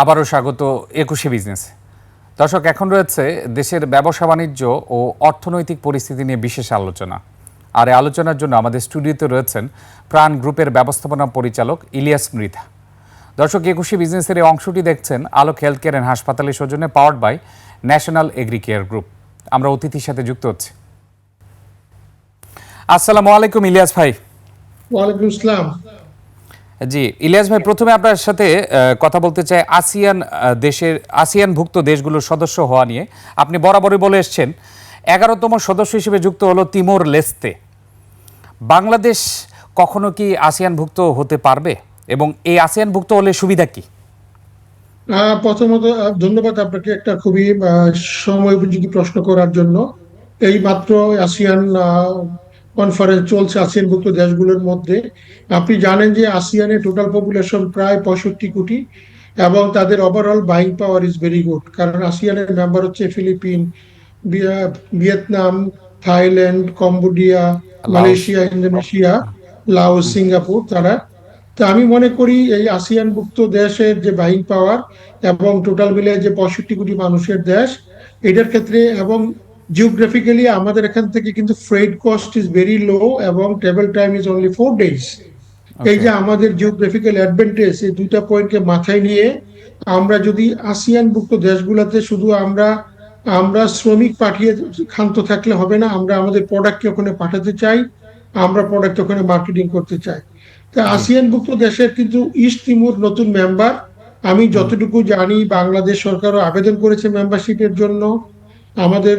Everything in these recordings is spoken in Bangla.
আবারও স্বাগত একুশে বিজনেস। দর্শক, এখন রয়েছে দেশের ব্যবসা বাণিজ্য ও অর্থনৈতিক পরিস্থিতি নিয়ে বিশেষ আলোচনা। আর এই আলোচনার জন্য আমাদের স্টুডিওতে রয়েছেন প্রাণ গ্রুপের ব্যবস্থাপনা পরিচালক ইলিয়াস মৃধা। দর্শক, একুশে বিজনেসের এই অংশটি দেখছেন আলোক হেলথ কেয়ার অ্যান্ড হাসপাতালের সৌজন্যে powered by National Agri Care Group. আমরা অতিথির সাথে যুক্ত হচ্ছি। আসসালামু আলাইকুম ইলিয়াস ভাই। ওয়ালাইকুম আসসালাম। জি, ইলিয়াস ভাই, প্রথমে আপনার সাথে কথা বলতে চাই আসিয়ান দেশের, আসিয়ানভুক্ত দেশগুলোর সদস্য হওয়া নিয়ে। আপনি বরাবরই বলে এসছেন, এগারোতম সদস্য হিসেবে যুক্ত হলো তিমোর লেস্তে। বাংলাদেশ কখনো কি আসিয়ানভুক্ত হতে পারবে? এবং এই আসিয়ানভুক্ত হলে সুবিধা কি? প্রথমত ধন্যবাদ আপনাকে একটা খুবই সময় উপযোগী প্রশ্ন করার জন্য। এই মাত্র আসিয়ান কনফারেন্স চলছে আসিয়ানভুক্ত দেশগুলোর মধ্যে। আপনি জানেন যে আসিয়ানের টোটাল পপুলেশন প্রায় পঁয়ষট্টি কোটি এবং তাদের overall buying power is very good কারণ আসিয়ানের মেম্বার হচ্ছে Philippine Vietnam Thailand Cambodia Malaysia Indonesia Laos Singapore তারা। তো আমি মনে করি এই আসিয়ানভুক্ত দেশের যে বাইং পাওয়ার এবং টোটাল মিলে যে পঁয়ষট্টি কোটি মানুষের দেশ এটার ক্ষেত্রে এবং জিওগ্রাফিক্যালি আমাদের এখান থেকে কিন্তু freight cost is very low এবং travel time is only four days এই যে আমাদের জিওগ্রাফিক্যাল অ্যাডভান্টেজ এই দুইটা পয়েন্টকে মাথায় নিয়ে আমরা যদি আসিয়ানভুক্ত দেশগুলোতে শুধু আমরা আমরা শ্রমিক পাঠিয়ে ক্ষান্ত থাকলে হবে না আমরা আমাদের প্রোডাক্টকে ওখানে পাঠাতে চাই আমরা প্রোডাক্ট ওখানে মার্কেটিং করতে চাই। তা আসিয়ানভুক্ত দেশের কিন্তু ইস্ট তিমুর নতুন মেম্বার আমি যতটুকু জানি বাংলাদেশ সরকারও আবেদন করেছে মেম্বারশিপের জন্য। আমাদের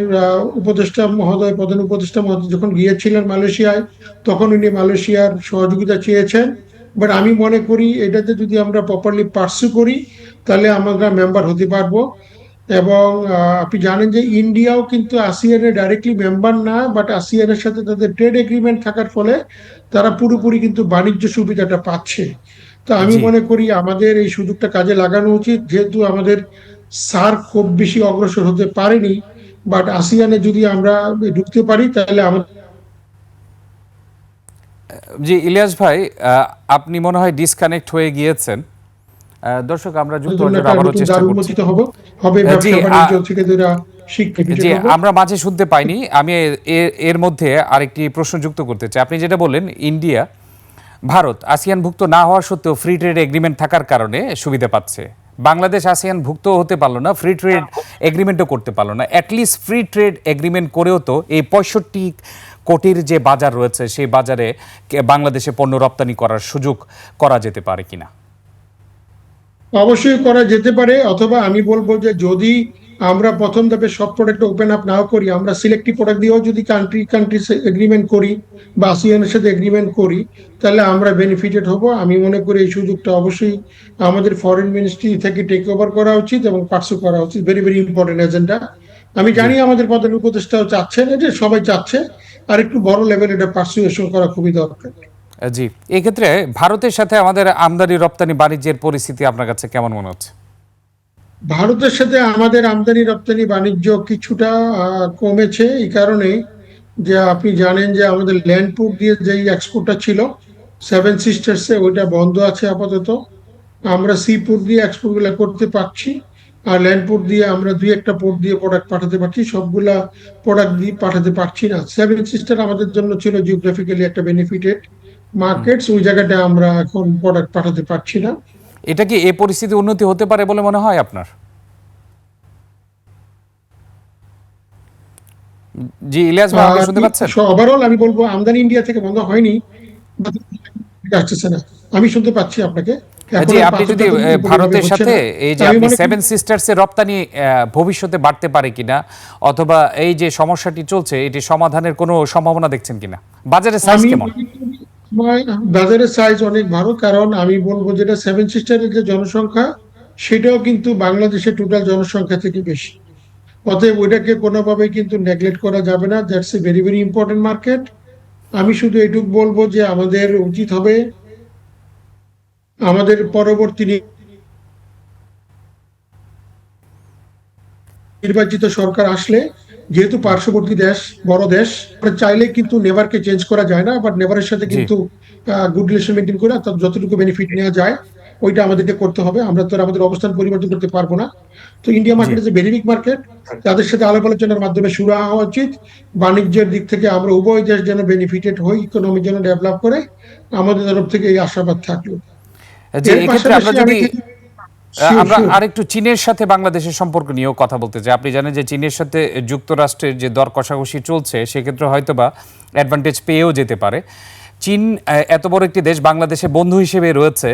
উপদেষ্টা মহোদয় প্রধান উপদেষ্টা মহোদয় যখন গিয়েছিলেন মালয়েশিয়ায় তখন উনি মালয়েশিয়ার সহযোগিতা চেয়েছেন। বাট আমি মনে করি এটাতে যদি আমরা প্রপারলি পার্সু করি তাহলে আমরা মেম্বার হতে পারব। এবং আপনি জানেন যে ইন্ডিয়াও কিন্তু আসিয়ানের ডাইরেক্টলি মেম্বার না বাট আসিয়ানের সাথে তাদের ট্রেড এগ্রিমেন্ট থাকার ফলে তারা পুরোপুরি কিন্তু বাণিজ্য সুবিধাটা পাচ্ছে। তো আমি মনে করি আমাদের এই সুযোগটা কাজে লাগানো উচিত। যেহেতু আমাদের সার খুব বেশি অগ্রসর হতে পারেনি বাট আসিয়ানে যদি আমরা ঢুকতে পারি তাহলে আমাদের জি ইলিয়াস ভাই আপনি মনে হয় ডিসকানেক্ট হয়ে গিয়েছেন। দর্শক আমরা যুক্ত হওয়ার আবারও চেষ্টা করছি। হবে। জি আমরা মাঝে শুনতে পাইনি। আমি এর মধ্যে আরেকটি প্রশ্ন যুক্ত করতে চাই। আপনি যেটা বললেন ইন্ডিয়া ভারত আসিয়ানভুক্ত না হওয়া সত্ত্বেও ফ্রি ট্রেড এগ্রিমেন্ট থাকার কারণে সুবিধা পাচ্ছে। বাংলাদেশ আসিয়ানভুক্ত হতে পারল না ফ্রি ট্রেড এগ্রিমেন্টও করতে পারল না। অ্যাটলিস্ট ফ্রি ট্রেড এগ্রিমেন্ট করেও তো এই পঁয়ষট্টি কোটির যে বাজার রয়েছে সেই বাজারে বাংলাদেশে পণ্য রপ্তানি করার সুযোগ করা যেতে পারে কিনা? অবশ্যই করা যেতে পারে অথবা আমি বলব যে যদি আমরা প্রথম ধাপে সব প্রোডাক্ট ওপেন আপ নাও করি আমরা সিলেক্টিভ প্রোডাক্ট দিয়েও যদি কান্ট্রি কান্ট্রি এগ্রিমেন্ট করি বা আসিয়ানের সাথে এগ্রিমেন্ট করি তাহলে আমরা বেনিফিটেড হব। আমি মনে করি এই সুযোগটা অবশ্যই আমাদের ফরেন মিনিস্ট্রি থেকে টেক ওভার করা উচিত এবং পার্সু করা উচিত। ভেরি ভেরি ইম্পর্টেন্ট এজেন্ডা আমি জানি আমাদের প্রধান উপদেষ্টাও চাচ্ছেন এটা সবাই চাচ্ছে আর একটু বড় লেভেল এটা পার্সুয়েশন করা খুবই দরকার। জি এক্ষেত্রে ভারতের সাথে আমাদের আমদানি রপ্তানি বাণিজ্যের পরিস্থিতি আপনার কাছে কেমন মনে হচ্ছে? ভারতের সাথে আমাদের আমদানি রপ্তানি বাণিজ্য কিছুটা কমেছে এই কারণে যে আপনি জানেন যে আমাদের ল্যান্ডপুর দিয়ে যেই এক্সপোর্টটা ছিল সেভেন সিস্টার্সে ওইটা বন্ধ আছে আপাতত। আমরা সি পোর্ট দিয়ে এক্সপোর্টগুলা করতে পারছি আর ল্যান্ডপুর দিয়ে আমরা দুই একটা পোর্ট দিয়ে প্রোডাক্ট পাঠাতে পারছি সবগুলা প্রোডাক্ট দিয়ে পাঠাতে পারছি না। সেভেন সিস্টার আমাদের জন্য ছিল জিওগ্রাফিক্যালি একটা বেনিফিটেড মার্কেটস ওই জায়গাটা আমরা এখন প্রোডাক্ট পাঠাতে পারছি না। এটা কি এই পরিস্থিতি উন্নতি হতে পারে বলে মনে হয় আপনার? জি ইলিয়াস ভাই আমাকে শুনতে পাচ্ছেন? ওভারঅল আমি বলব আমদানি ইন্ডিয়া থেকে বন্ধ হয়নি আসতেছে না। আমি শুনতে পাচ্ছি আপনাকে। জি আপনি যদি ভারতের সাথে এই যে আপনি সেভেন সিস্টার্স এর রপ্তানি ভবিষ্যতে বাড়তে পারে কিনা অথবা এই যে সমস্যাটি চলছে এটি সমাধানের কোনো সম্ভাবনা দেখছেন কিনা? বাজারে সাইজ কেমন? বাজারের সাইজ অনেক ভালো, কারণ আমি বলব যেটা সেভেন সিস্টারের যে জনসংখ্যা, সেটাও কিন্তু বাংলাদেশের টোটাল জনসংখ্যা থেকে বেশি। অতএব ওইটাকে কোনোভাবে কিন্তু নেগলেক্ট করা যাবে না that's a very very important market আমি শুধু এটুকু বলব যে আমাদের উচিত হবে আমাদের পরবর্তী নির্বাচিত সরকার আসলে যেহেতু পার্শ্ববর্তী দেশ বড় দেশ চাইলে কিন্তু নেভারকে চেঞ্জ করা যায় না বাট নেভারের সাথে কিন্তু গুড রিলেশন মেনটেন করে তার যতটুকু বেনিফিট নেওয়া যায় ওইটা আমাদেরকে করতে হবে। আমরা তো আমাদের অবস্থান পরিবর্তন করতে পারব না। তো India market is a big market তাদের সাথে আলাপ আলোচনার মাধ্যমে শুরু হওয়া উচিত। বাণিজ্যের দিক থেকে আমরা উভয় দেশ যেন বেনিফিটেড হই ইকোনমি যেন ডেভেলপ করে আমাদের তরফ থেকে এই আশাবাদ থাকল। এর পাশাপাশি আমরা আরেকটু চীনের সাথে বাংলাদেশের সম্পর্ক নিয়েও কথা বলতে চাই। আপনি জানেন যে চীনের সাথে যুক্তরাষ্ট্রের যে দর কষাকষি চলছে সেক্ষেত্রে হয়তোবা অ্যাডভান্টেজ পেয়েও যেতে পারে। চীন এত বড় একটি দেশ বাংলাদেশে বন্ধু হিসেবে রয়েছে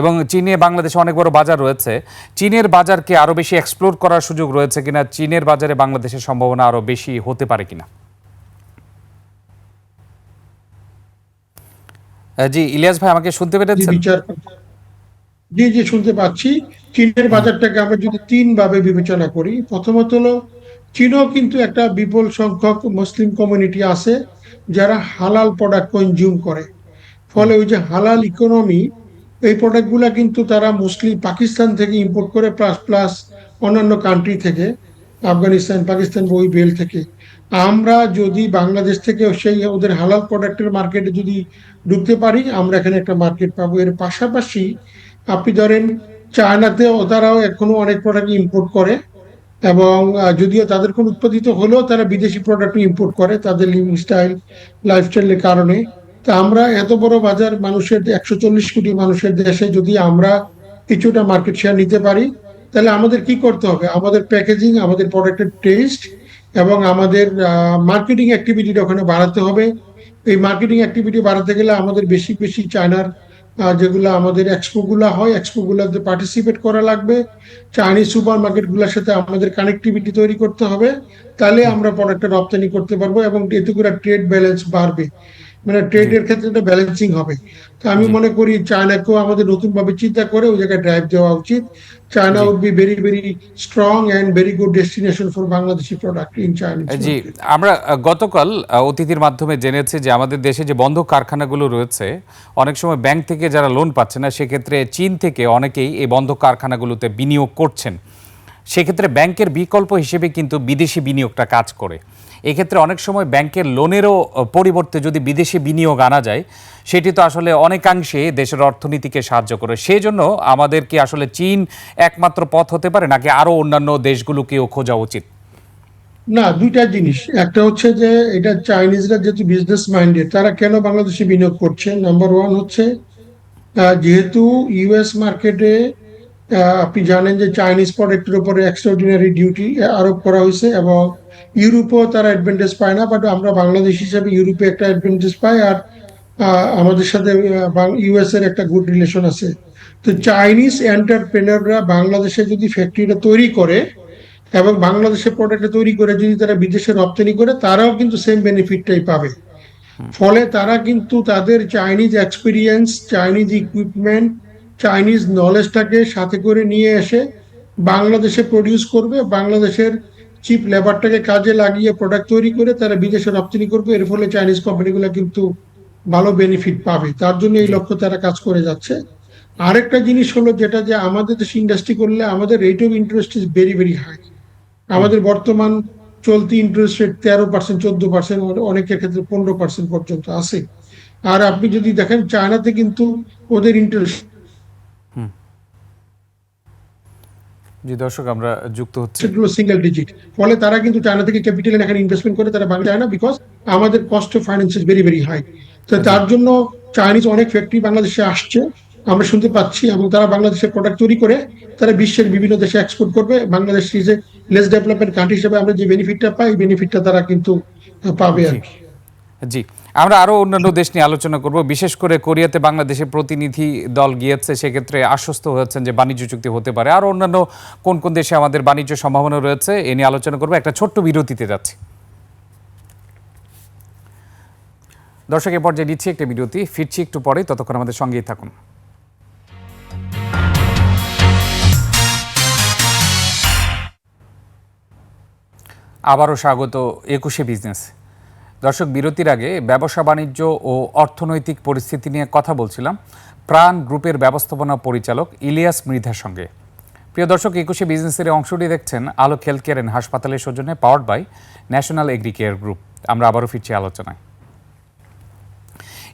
এবং চীনে বাংলাদেশে অনেক বড় বাজার রয়েছে। চীনের বাজারকে আরও বেশি এক্সপ্লোর করার সুযোগ রয়েছে কিনা চীনের বাজারে বাংলাদেশের সম্ভাবনা আরও বেশি হতে পারে কিনা? জি ইলিয়াস ভাই আমাকে শুনতে পেরেছেন? জি জি শুনতে পাচ্ছি। চীনের বাজারটাকে আমরা যদি তিন ভাবে বিবেচনা করি প্রথমত হলো চীনও কিন্তু একটা বিপুল সংখ্যক মুসলিম কমিউনিটি আছে যারা হালাল প্রোডাক্ট কনজিউম করে। ফলে ওই যে হালাল ইকোনমি এই প্রোডাক্টগুলো কিন্তু তারা মুসলিম পাকিস্তান থেকে ইম্পোর্ট করে প্লাস প্লাস অন্যান্য কান্ট্রি থেকে আফগানিস্তান পাকিস্তান ওই বেল থেকে। আমরা যদি বাংলাদেশ থেকে সেই ওদের হালাল প্রোডাক্টের মার্কেটে যদি ঢুকতে পারি আমরা এখানে একটা মার্কেট পাবো। এর পাশাপাশি আপনি ধরেন চায়নাতে তারাও এখনও অনেক প্রোডাক্ট ইম্পোর্ট করে এবং যদিও তাদের কোন উৎপাদিত হলেও তারা বিদেশি প্রোডাক্ট ইম্পোর্ট করে তাদের লিভিং স্টাইল লাইফস্টাইলের কারণে। তা আমরা এত বড় বাজার মানুষের একশো চল্লিশ কোটি মানুষের দেশে যদি আমরা কিছুটা মার্কেট শেয়ার নিতে পারি, তাহলে আমাদের কি করতে হবে? আমাদের প্যাকেজিং আমাদের প্রোডাক্টের টেস্ট এবং আমাদের মার্কেটিং অ্যাক্টিভিটিটা ওখানে বাড়াতে হবে। এই মার্কেটিং অ্যাক্টিভিটি বাড়াতে গেলে আমাদের বেশি বেশি চায়নার যেগুলো আমাদের এক্সপো গুলা হয় এক্সপো গুলাতে পার্টিসিপেট করা লাগবে। চাইনিজ সুপার মার্কেটগুলোর সাথে আমাদের কানেক্টিভিটি তৈরি করতে হবে। তাহলে আমরা প্রোডাক্টটা রপ্তানি করতে পারব এবং এতে করে ট্রেড ব্যালেন্স বাড়বে। মানে ট্রেডের ক্ষেত্রে একটা ব্যালেন্সিং হবে। আমি মনে করি চায়নাকেও আমাদের নতুন ভাবে চিন্তা করে ওই জায়গায় ড্রাইভ দেওয়া উচিত। China would be very very strong and very good destination for Bangladeshi product in China জি আমরা গতকাল অতিথির মাধ্যমে জেনেছি যে আমাদের দেশে যে বন্ধ কারখানাগুলো রয়েছে অনেক সময় ব্যাংক থেকে যারা লোন পাচ্ছে না সেক্ষেত্রে চীন থেকে অনেকেই এই বন্ধ কারখানাগুলোতে বিনিয়োগ করছেন। সেক্ষেত্রে ব্যাংকের বিকল্প হিসেবে কিন্তু বিদেশি বিনিয়োগটা কাজ করে। এক্ষেত্রে অনেক সময় ব্যাংকের লোনেরও পরিবর্তে যদি বিদেশি বিনিয়োগ আনা যায়, সেটি তো আসলে অনেকাংশে দেশের অর্থনীতিকে সাহায্য করে। সেই জন্য আমাদের কি আসলে চীন একমাত্র পথ হতে পারে, নাকি আরও অন্যান্য দেশগুলোকেও খোঁজা উচিত? না, দুইটা জিনিস। একটা হচ্ছে যে, এটা চাইনিজরা যেহেতু বিজনেস মাইন্ডেড তারা কেন বাংলাদেশে বিনিয়োগ করছে? নাম্বার ওয়ান হচ্ছে যেহেতু ইউএস মার্কেটে আপনি জানেন যে চাইনিজ প্রোডাক্টের উপরে এক্সট্রাঅর্ডিনারি ডিউটি আরোপ করা হয়েছে এবং ইউরোপেও তারা অ্যাডভান্টেজ পায় না বাট আমরা বাংলাদেশ হিসাবে ইউরোপে একটা অ্যাডভান্টেজ পাই আর আমাদের সাথে ইউএস এর একটা গুড রিলেশন আছে। তো চাইনিজ এন্টারপ্রেনাররা বাংলাদেশে যদি ফ্যাক্টরিটা তৈরি করে এবং বাংলাদেশের প্রোডাক্ট তৈরি করে যদি তারা বিদেশে রপ্তানি করে তারাও কিন্তু সেম বেনিফিটটাই পাবে। ফলে তারা কিন্তু তাদের Chinese experience Chinese equipment Chinese নলেজটাকে সাথে করে নিয়ে এসে বাংলাদেশে প্রডিউস করবে, বাংলাদেশের চিপ লেবারটাকে কাজে লাগিয়ে প্রোডাক্ট তৈরি করে তারা বিদেশে রপ্তানি করবে। এর ফলে চাইনিজ কোম্পানিগুলো কিন্তু ভালো বেনিফিট পাবে। তার জন্য এই লক্ষ্য তারা কাজ করে যাচ্ছে। আরেকটা জিনিস হলো যেটা যে আমাদের দেশে ইন্ডাস্ট্রি করলে আমাদের rate of interest is very very high আমাদের বর্তমান চলতি ইন্টারেস্ট রেট তেরো পার্সেন্ট চোদ্দ পার্সেন্ট অনেকের ক্ষেত্রে পনেরো পার্সেন্ট পর্যন্ত আছে। আর আপনি যদি দেখেন চায়নাতে কিন্তু ওদের ইন্টারেস্ট জি দর্শক আমরা যুক্ত হচ্ছি। সিঙ্গেল ডিজিট ফলে তারা কিন্তু চায়না থেকে ক্যাপিটাল এখানে ইনভেস্টমেন্ট করে তারা বাংলা যায় না বিকজ আমাদের cost of finance is very very high তো তার জন্য চাইনিজ অনেক ফ্যাক্টরি বাংলাদেশে আসছে আমরা শুনতে পাচ্ছি এবং তারা বাংলাদেশের প্রোডাক্ট তৈরি করে তারা বিশ্বের বিভিন্ন দেশে এক্সপোর্ট করবে। Bangladesh is a less development country হিসেবে আমরা যে বেনিফিটটা পাই বেনিফিটটা তারা কিন্তু পাবে আর কি। জি। আমরা আরও অন্যান্য দেশ নিয়ে আলোচনা করব। বিশেষ করে কোরিয়াতে বাংলাদেশের প্রতিনিধি দল গিয়েছে, সেক্ষেত্রে আশ্বস্ত হয়েছেন যে বাণিজ্য চুক্তি হতে পারে। আর অন্যান্য কোন কোন দেশে আমাদের বাণিজ্য সম্ভাবনা রয়েছে, এ নিয়ে আলোচনা করব। একটা ছোট্ট বিরতিতে যাচ্ছি। দর্শক, এ পর্যায়ে নিচ্ছি একটা বিরতি। ফিরছি একটু পরে, ততক্ষণ আমাদের সঙ্গেই থাকুন। আবারও স্বাগত একুশে বিজনেস। দর্শক, বিরতির আগে ব্যবসা, বাণিজ্য ও অর্থনৈতিক পরিস্থিতি নিয়ে কথা বলছিলাম প্রাণ গ্রুপের ব্যবস্থাপনা পরিচালক ইলিয়াস মৃধার সঙ্গে। প্রিয় দর্শক, একুশে বিজনেসের অংশটি দেখছেন আলোক হেলথ কেয়ার হাসপাতালের সৌজন্যে powered by national agri care group. আমরা আবারও ফিরছি আলোচনায়।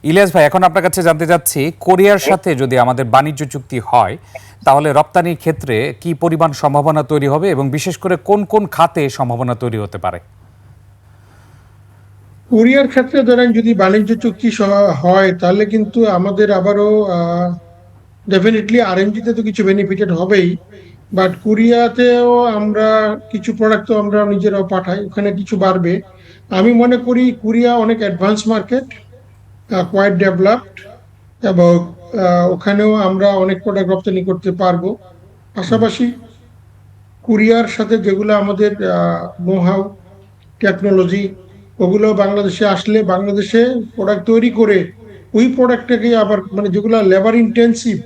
ইলিয়াস ভাই, এখন আপনার কাছে জানতে চাচ্ছি, কোরিয়ার সাথে যদি আমাদের বাণিজ্য চুক্তি হয়, তাহলে রপ্তানির ক্ষেত্রে কি পরিমাণ সম্ভাবনা তৈরি হবে এবং বিশেষ করে কোন কোন খাতে সম্ভাবনা তৈরি হতে পারে? কোরিয়ার ক্ষেত্রে ধরেন যদি বাণিজ্য চুক্তি হয়, তাহলে কিন্তু আমাদের আবারও ডেফিনেটলি আরএমজিতে তো কিছু বেনিফিটেড হবেই। বাট কোরিয়াতেও আমরা কিছু প্রোডাক্ট তো আমরা নিজেরাও পাঠাই, ওখানে কিছু বাড়বে। আমি মনে করি কোরিয়া অনেক অ্যাডভান্স মার্কেট কোয়াইট ডেভেলপড এবং ওখানেও আমরা অনেক প্রোডাক্ট রপ্তানি করতে পারব। পাশাপাশি কোরিয়ার সাথে যেগুলো আমাদের নোহাউ টেকনোলজি ওগুলো বাংলাদেশে আসলে বাংলাদেশে প্রোডাক্ট তৈরি করে ওই প্রোডাক্টটাকে আবার মানে যেগুলো লেবার ইন্টেন্সিভ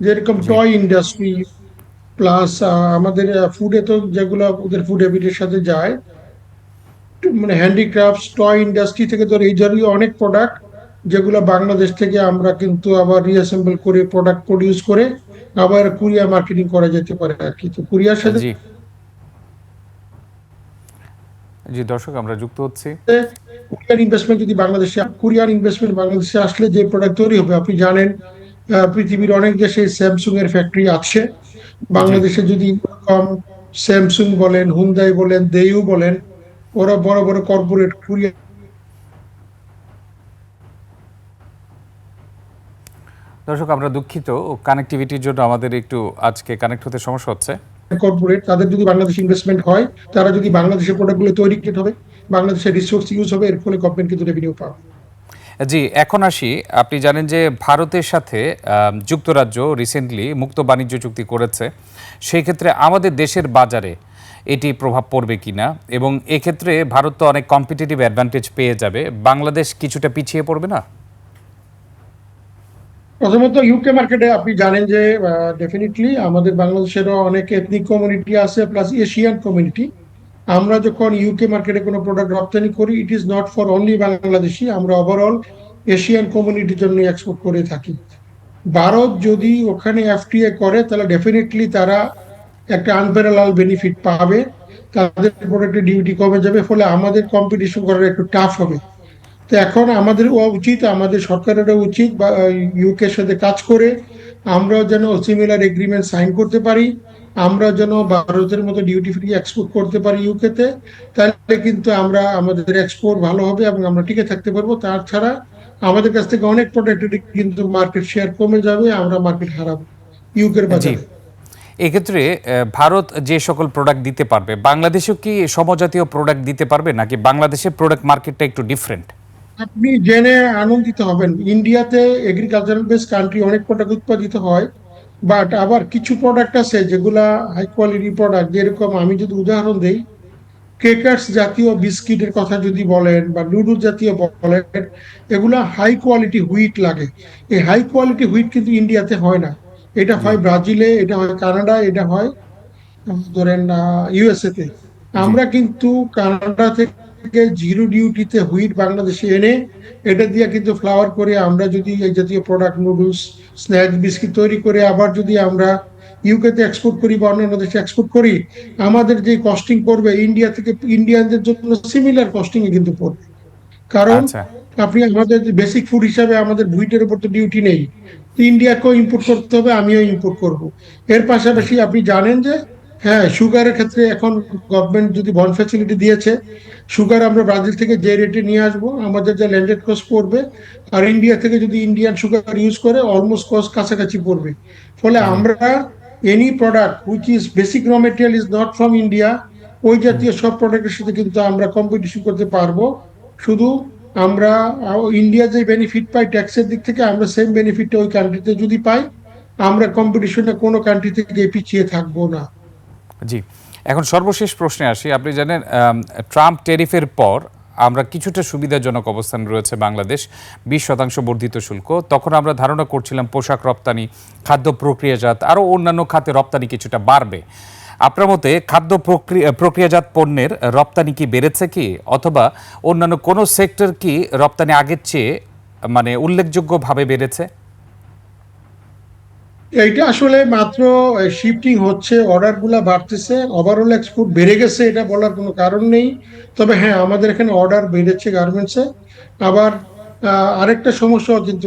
যেরকম টয় ইন্ডাস্ট্রি প্লাস আমাদের ফুডে তো যেগুলো ওদের ফুড হ্যাবিটের সাথে যায় মানে হ্যান্ডিক্রাফটস টয় ইন্ডাস্ট্রি থেকে ধরে এই জাতীয় অনেক প্রোডাক্ট যেগুলো বাংলাদেশ থেকে আমরা কিন্তু আবার রিঅ্যাসেম্বল করে প্রোডাক্ট প্রডিউস করে আবার কুরিয়া মার্কেটিং করা যেতে পারে আর কি। তো কুরিয়ার সাথে জি দর্শক আমরা যুক্ত হচ্ছি। কোরিয়ান ইনভেস্টমেন্ট যদি বাংলাদেশে কোরিয়ান ইনভেস্টমেন্ট বাংলাদেশে আসলে যে প্রোডাক্ট তৈরি হবে আপনি জানেন পৃথিবীর অনেক দেশে স্যামসুং এর ফ্যাক্টরি আছে। বাংলাদেশে যদি কম স্যামসুং বলেন হুন্দাই বলেন দেইউ বলেন ওরা বড় বড় কর্পোরেট কোরিয়া দর্শক আমরা দুঃখিত। কানেক্টিভিটির জন্য আমাদের একটু আজকে কানেক্ট হতে সমস্যা হচ্ছে। কর্পোরেট তাদের যদি বাংলাদেশ ইনভেস্টমেন্ট হয়, তারা যদি বাংলাদেশের প্রোডাক্টগুলো তৈরি করতে হবে বাংলাদেশের রিসোর্স ইউজ হবে, এর ফলে গভর্নমেন্ট কিন্তু রেভিনিউ পাবে। জি, এখন আসি। আপনি জানেন যে ভারতের সাথে যুক্তরাজ্য রিসেন্টলি মুক্ত বাণিজ্য চুক্তি করেছে। সেই ক্ষেত্রে আমাদের দেশের বাজারে এটি প্রভাব পড়বে কিনা? এবং এক্ষেত্রে ভারত তো অনেক কম্পিটিটিভ অ্যাডভান্টেজ পেয়ে যাবে। বাংলাদেশ কিছুটা পিছিয়ে পড়বে না? প্রথমত ইউকে মার্কেটে আপনি জানেন যে ডেফিনেটলি আমাদের বাংলাদেশেরও অনেক এথনিক কমিউনিটি আছে প্লাস এশিয়ান কমিউনিটি আমরা যখন ইউকে মার্কেটে কোনো প্রোডাক্ট রপ্তানি করি it is not for only Bangladeshi, আমরা ওভারঅল এশিয়ান কমিউনিটির জন্য এক্সপোর্ট করে থাকি। ভারত যদি ওখানে এফটিএ করে, তাহলে ডেফিনেটলি তারা একটা আনপ্যারালাল বেনিফিট পাবে। তাদের প্রোডাক্টের ডিউটি কমে যাবে, ফলে আমাদের কম্পিটিশন করার একটু টাফ হবে। তো এখন আমাদের উচিত আমাদের সরকারেরও উচিত বা ইউকের সাথে কাজ করে আমরাও যেন সিমিলার এগ্রিমেন্ট সাইন করতে পারি আমরা যেন ভারতের মতো ডিউটি ফ্রি এক্সপোর্ট করতে পারি ইউকেতে তাহলে কিন্তু আমরা আমাদের এক্সপোর্ট ভালো হবে এবং আমরা টিকে থাকতে পারব। তাছাড়া আমাদের কাছ থেকে অনেক প্রোডাক্টের কিন্তু মার্কেট শেয়ার কমে যাবে আমরা মার্কেট হারাবো ইউকের বাজারে। এক্ষেত্রে ভারত যে সকল প্রোডাক্ট দিতে পারবে বাংলাদেশও কি সমজাতীয় প্রোডাক্ট দিতে পারবে নাকি বাংলাদেশের প্রোডাক্ট মার্কেটটা একটু ডিফারেন্ট আপনি জেনে আনন্দিত হবেন। ইন্ডিয়াতে এগ্রিকালচারাল বেস কান্ট্রি অনেক প্রোডাক্ট উৎপাদিত হয় বাট আবার কিছু প্রোডাক্ট আছে যেগুলা হাই কোয়ালিটি প্রোডাক্ট যেরকম আমি যদি উদাহরণ দেই কেকার্স জাতীয় বিস্কিটের কথা যদি বলেন বা নুডল জাতীয় বলেন এগুলা হাই কোয়ালিটি হুইট লাগে। এই হাই কোয়ালিটি হুইট কিন্তু ইন্ডিয়াতে হয় না। এটা হয় ব্রাজিলে এটা হয় কানাডা এটা হয় ধরেন ইউএসএ তে। আমরা কিন্তু কানাডা থেকে জিরো ডিউটিতে হুইট বাংলাদেশে এনে এটা দিয়ে কিন্তু ফ্লাওয়ার করে আমরা যদি এই জাতীয় প্রোডাক্ট নুডলস স্ন্যাক্স বিস্কিট তৈরি করে আবার যদি আমরা ইউকেতে এক্সপোর্ট করি বা অন্যান্য দেশে এক্সপোর্ট করি আমাদের যে কস্টিং পড়বে ইন্ডিয়া থেকে ইন্ডিয়ানদের জন্য সিমিলার কস্টিং এ কিন্তু পড়বে। কারণ আচ্ছা। আপনি আমাদের বেসিক ফুড হিসাবে আমাদের ভুইটের উপর তো ডিউটি নেই। ইন্ডিয়াকেও ইম্পোর্ট করতে হবে আমিও ইম্পোর্ট করব। এর পাশাপাশি আপনি জানেন যে হ্যাঁ সুগারের ক্ষেত্রে এখন গভর্নমেন্ট যদি বন ফ্যাসিলিটি দিয়েছে সুগার আমরা ব্রাজিল থেকে যে রেটে নিয়ে আসব আমাদের যা ল্যান্ডেড কস্ট পড়বে আর ইন্ডিয়া থেকে যদি ইন্ডিয়ান সুগার ইউজ করে অলমোস্ট কস্ট কাছাকাছি পড়বে। ফলে আমরা any product which is basic raw material is not from India ওই জাতীয় সব প্রোডাক্টের সাথে কিন্তু আমরা কম্পিটিশন করতে পারব। শুধু আমরা ইন্ডিয়া যে বেনিফিট পাই ট্যাক্সের দিক থেকে আমরা সেম বেনিফিটটা ওই কান্ট্রিতে যদি পাই আমরা কম্পিটিশনে কোনো কান্ট্রি থেকে পিছিয়ে থাকব না। জি, এখন সর্বশেষ প্রশ্নে আসি। আপনি জানেন ট্রাম্প টেরিফের পর আমরা কিছুটা সুবিধাজনক অবস্থান রয়েছে বাংলাদেশ, বিশ শতাংশ বর্ধিত শুল্ক। তখন আমরা ধারণা করছিলাম পোশাক রপ্তানি, খাদ্য প্রক্রিয়াজাত, আরও অন্যান্য খাতে রপ্তানি কিছুটা বাড়বে। আপনার মতে খাদ্য প্রক্রিয়া প্রক্রিয়াজাত পণ্যের রপ্তানি কি বেড়েছে কি? অথবা অন্যান্য কোনো সেক্টর কি রপ্তানি আগের চেয়ে মানে উল্লেখযোগ্যভাবে বেড়েছে? এইটা আসলে মাত্র শিফটিং হচ্ছে অর্ডারগুলা বাড়তেছে ওভারঅল এক্সপোর্ট বেড়ে গেছে এটা বলার কোনো কারণ নেই। তবে হ্যাঁ আমাদের এখানে অর্ডার বেড়েছে গার্মেন্টসে আবার আরেকটা সমস্যাও কিন্তু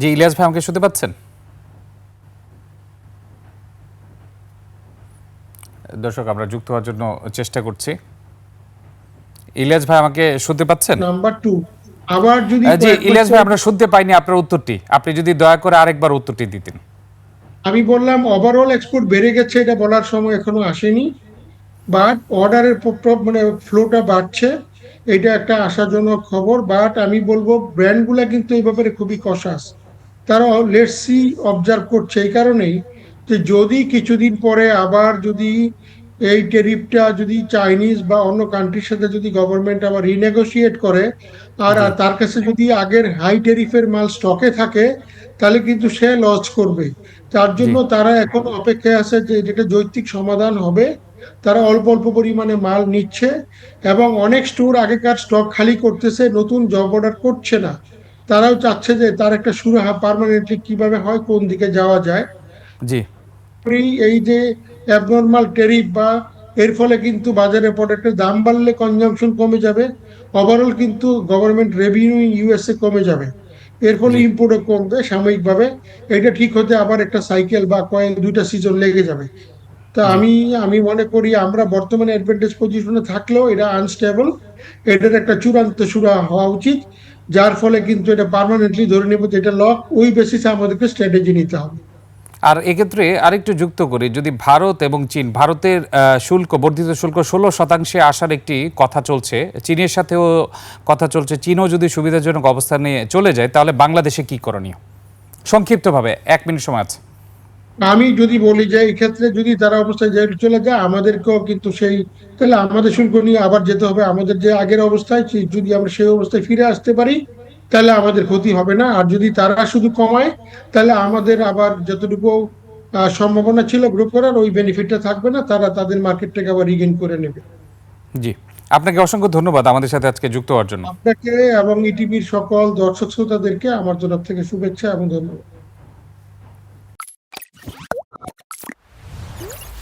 জি ইলিয়াস ভাই আমাকে শুনতে পাচ্ছেন? দর্শক আমরা যুক্ত হওয়ার জন্য চেষ্টা করছি। ইলিয়াস ভাই আমাকে শুনতে পাচ্ছেন? নাম্বার টু আবার যদি জি ইলিয়াস ভাই আমরা শুনতে পাইনি আপনার উত্তরটি। আপনি যদি দয়া করে আরেকবার উত্তরটি দিতেন। আমি বললাম ওভারঅল এক্সপোর্ট বেড়ে গেছে এটা বলার সময় এখনও আসেনি। বাট অর্ডারের মানে ফ্লোটা বাড়ছে এটা একটা আশাজনক খবর। বাট আমি বলব ব্র্যান্ডগুলা কিন্তু এই ব্যাপারে খুবই কষাস তারা লেটস সি অবজার্ভ করছে। এই কারণেই যে যদি কিছুদিন পরে আবার যদি এই টেরিফটা যদি চাইনিজ বা অন্য কান্ট্রির সাথে যদি গভর্নমেন্ট আবার রিনেগোসিয়েট করে আর তার কাছে যদি আগের হাই টেরিফের মাল স্টকে থাকে তাহলে কিন্তু সে লস করবে। তার জন্য তারা এখন অপেক্ষায় আছে যে যেটা যৌক্তিক সমাধান হবে তারা অল্প অল্প পরিমাণে মাল নিচ্ছে এবং অনেক স্টোর আগেকার স্টক খালি করতেছে নতুন জব অর্ডার করছে না। তারাও চাচ্ছে যে তার একটা সুরাহা পার্মানেন্টলি কীভাবে হয় কোন দিকে যাওয়া যায়। জি। এই যে অ্যাবনর্মাল টেরিফ বা এর ফলে কিন্তু বাজারে প্রোডাক্টের দাম বাড়লে কনজাম্পশন কমে যাবে ওভারঅল কিন্তু গভর্নমেন্ট রেভিনিউ ইউএসএ কমে যাবে। এর ফলে ইম্পোর্টও কমবে সাময়িকভাবে। এটা ঠিক হতে আবার একটা সাইকেল বা কয়েক দুইটা সিজন লেগে যাবে। তা আমি আমি মনে করি আমরা বর্তমানে অ্যাডভান্টেজ পজিশনে থাকলেও এটা আনস্টেবল এটার একটা চূড়ান্ত সুরা হওয়া উচিত যার ফলে কিন্তু এটা পার্মানেন্টলি ধরে নেব যে এটা লক ওই বেসিসে আমাদেরকে স্ট্র্যাটেজি নিতে হবে। আর এক্ষেত্রে আরেকটু যুক্ত করি, যদি ভারত এবং চীন, ভারতের শুল্ক, বর্ধিত শুল্ক ষোলো শতাংশে আসার একটি কথা চলছে, চীনের সাথেও কথা চলছে, চীনও যদি সুবিধাজনক অবস্থানে চলে যায়, তাহলে বাংলাদেশে কি করণীয়? সংক্ষিপ্তভাবে, এক মিনিট সময় আছে। আমি যদি বলি যে এই ক্ষেত্রে যদি তারা অবস্থায় যে চলে যায়, আমাদেরকেও কিন্তু সেই, তাহলে আমাদের শুল্ক নিয়ে আবার যেতে হবে। আমাদের যে আগের অবস্থায় যদি আমরা সেই অবস্থায় ফিরে আসতে পারি তাহলে আমাদের ক্ষতি হবে না। আর যদি তারা শুধু কমায় তাহলে আমাদের আবার যতটুকু সম্ভাবনা ছিল গ্রো করার ওই বেনিফিটটা থাকবে না। তারা তাদের মার্কেটটাকে আবার রিগেন করে নেবে। জি। আপনাকে অসংখ্য ধন্যবাদ আমাদের সাথে আজকে যুক্ত হওয়ার জন্য। আপনাকে এবং ইটিভির সকল দর্শক শ্রোতাদেরকে আমার তরফ থেকে শুভেচ্ছা এবং ধন্যবাদ।